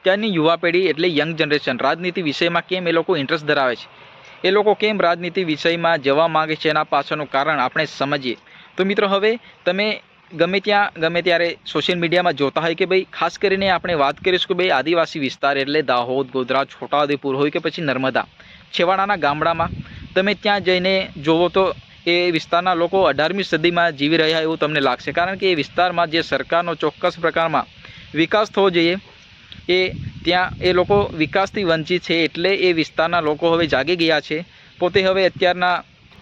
અત્યારની યુવા પેઢી એટલે યંગ જનરેશન, રાજનીતિ વિષયમાં કેમ એ લોકો ઇન્ટરેસ્ટ ધરાવે છે? એ લોકો કેમ રાજનીતિ વિષયમાં જવા માંગે છે એના પાછળનું કારણ આપણે સમજીએ. તો મિત્રો હવે તમે ગમે ત્યાં, ગમે ત્યારે સોશિયલ મીડિયામાં જોતા હોય કે ભાઈ, ખાસ કરીને આપણે વાત કરીશું કે ભાઈ આદિવાસી વિસ્તાર એટલે દાહોદ, ગોધરા, છોટાઉદેપુર હોય કે પછી નર્મદા, છેવાડાના ગામડામાં તમે ત્યાં જઈને જોવો તો એ વિસ્તારના લોકો અઢારમી સદીમાં જીવી રહ્યા એવું તમને લાગશે. કારણ કે એ વિસ્તારમાં જે સરકારનો ચોક્કસ પ્રકારમાં વિકાસ થવો જોઈએ એ ત્યાં એ લોકો વિકાસથી વંચિત છે એટલે એ વિસ્તારના લોકો હવે જાગી ગયા છે. પોતે હવે અત્યારના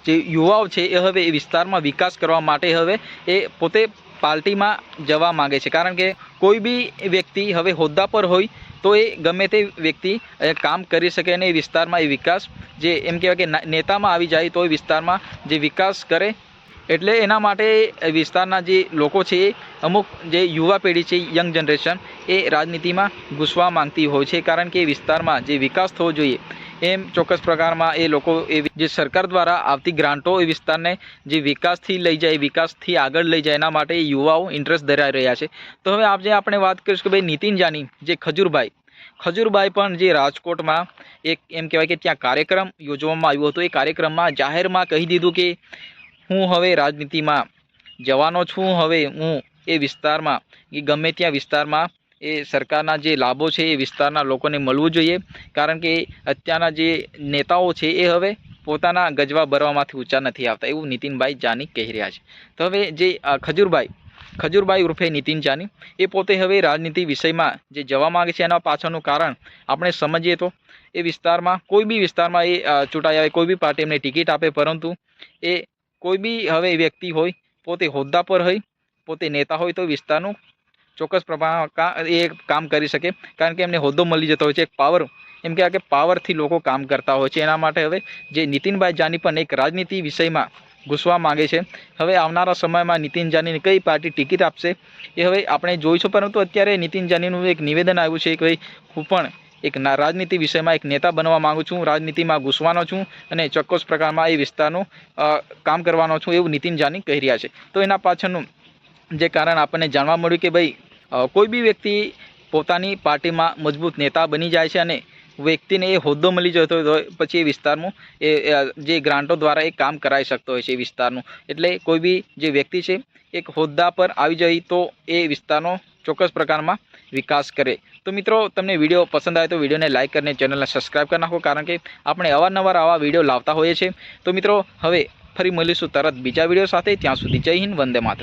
જે યુવાઓ છે એ હવે એ વિસ્તારમાં વિકાસ કરવા માટે હવે એ પોતે પાર્ટીમાં જવા માગે છે. કારણ કે કોઈ બી વ્યક્તિ હવે હોદ્દા પર હોય તો એ ગમે તે વ્યક્તિ કામ કરી શકે અને એ વિસ્તારમાં એ વિકાસ જે એમ કહેવાય કે નેતામાં આવી જાય તો એ વિસ્તારમાં જે વિકાસ કરે એટલે એના માટે વિસ્તારના જે લોકો છે, અમુક જે યુવા પેઢી છે યંગ જનરેશન એ રાજનીતિમાં ઘૂસવા માંગતી હોય છે. કારણ કે વિસ્તારમાં જે વિકાસ થવો જોઈએ, એમ ચોક્કસ પ્રકારમાં એ લોકો એ જે સરકાર દ્વારા આવતી ગ્રાન્ટો એ વિસ્તારને જે વિકાસથી લઈ જાય વિકાસથી આગળ લઈ જાય, એના માટે યુવાઓ ઇન્ટરેસ્ટ ધરાવી રહ્યા છે. તો હવે આજે આપણે વાત કરીશું કે ભાઈ નીતિન જાની, જે ખજૂરભાઈ ખજૂરભાઈ પણ જે રાજકોટમાં એક એમ કહેવાય કે ત્યાં કાર્યક્રમ યોજવામાં આવ્યો હતો. એ કાર્યક્રમમાં જાહેરમાં કહી દીધું કે હું હવે રાજનીતિમાં જવાનો છું. હવે હું એ વિસ્તારમાં કે ગમે ત્યાં વિસ્તારમાં, એ સરકારના જે લાભો છે એ વિસ્તારના લોકોને મળવું જોઈએ. કારણ કે અત્યારના જે નેતાઓ છે એ હવે પોતાના ગજવા ભરવામાંથી ઊંચા નથી આવતા, એવું નીતિનભાઈ જાની કહી રહ્યા છે. તો હવે જે ખજૂરભાઈ ખજૂરભાઈ ઉર્ફે નીતિન જાની, એ પોતે હવે રાજનીતિ વિષયમાં જે જવા માગે છે એના પાછળનું કારણ આપણે સમજીએ તો, એ વિસ્તારમાં, કોઈ બી વિસ્તારમાં એ ચૂંટાઈ આવે, કોઈ બી પાર્ટી એમને ટિકિટ આપે, પરંતુ એ કોઈ બી હવે વ્યક્તિ હોય, પોતે હોદ્દા પર હોય, પોતે નેતા હોય તો વિસ્તારનું ચોક્કસ પ્રમાણમાં એ કામ કરી શકે. કારણ કે એમને હોદ્દો મળી જતો હોય છે, એક પાવર એમ કહેવાય કે પાવરથી લોકો કામ કરતા હોય છે. એના માટે હવે જે નીતિનભાઈ જાની પણ એક રાજનીતિ વિષયમાં ઘૂસવા માંગે છે. હવે આવનારા સમયમાં નીતિન જાનીને કઈ પાર્ટી ટિકિટ આપશે, એ હવે આપણે જોઈશું. પરંતુ અત્યારે નીતિન જાનીનું એક નિવેદન આવ્યું છે કે ભાઈ, હું પણ એક રાજનીતિ વિષયમાં એક નેતા બનવા માગું છું, રાજનીતિમાં ઘૂસવાનો છું અને ચોક્કસ પ્રકારમાં એ વિસ્તારનું કામ કરવાનો છું એવું નીતિન જાની કહી રહ્યા છે. તો એના પાછળનું જે કારણ આપણને જાણવા મળ્યું કે ભાઈ કોઈ બી વ્યક્તિ પોતાની પાર્ટીમાં મજબૂત નેતા બની જાય છે અને વ્યક્તિને એ હોદ્દો મળી જતો હોય પછી એ વિસ્તારનું, એ જે ગ્રાન્ટો દ્વારા એ કામ કરાવી શકતો હોય છે એ વિસ્તારનું. એટલે કોઈ બી જે વ્યક્તિ છે, એક હોદ્દા પર આવી જાય તો એ વિસ્તારનો ચોક્કસ પ્રકારમાં વિકાસ કરે. તો મિત્રો, તમને વીડિયો પસંદ આવે તો વિડીયોને લાઇક કરીને ચેનલને સબસ્ક્રાઈબ કરી નાખો, કારણ કે આપણે અવારનવાર આવા વીડિયો લાવતા હોઈએ છીએ. તો મિત્રો, હવે ફરી મળીશું તરત બીજા વીડિયો સાથે. ત્યાં સુધી જય હિન્દ, વંદે માતરમ.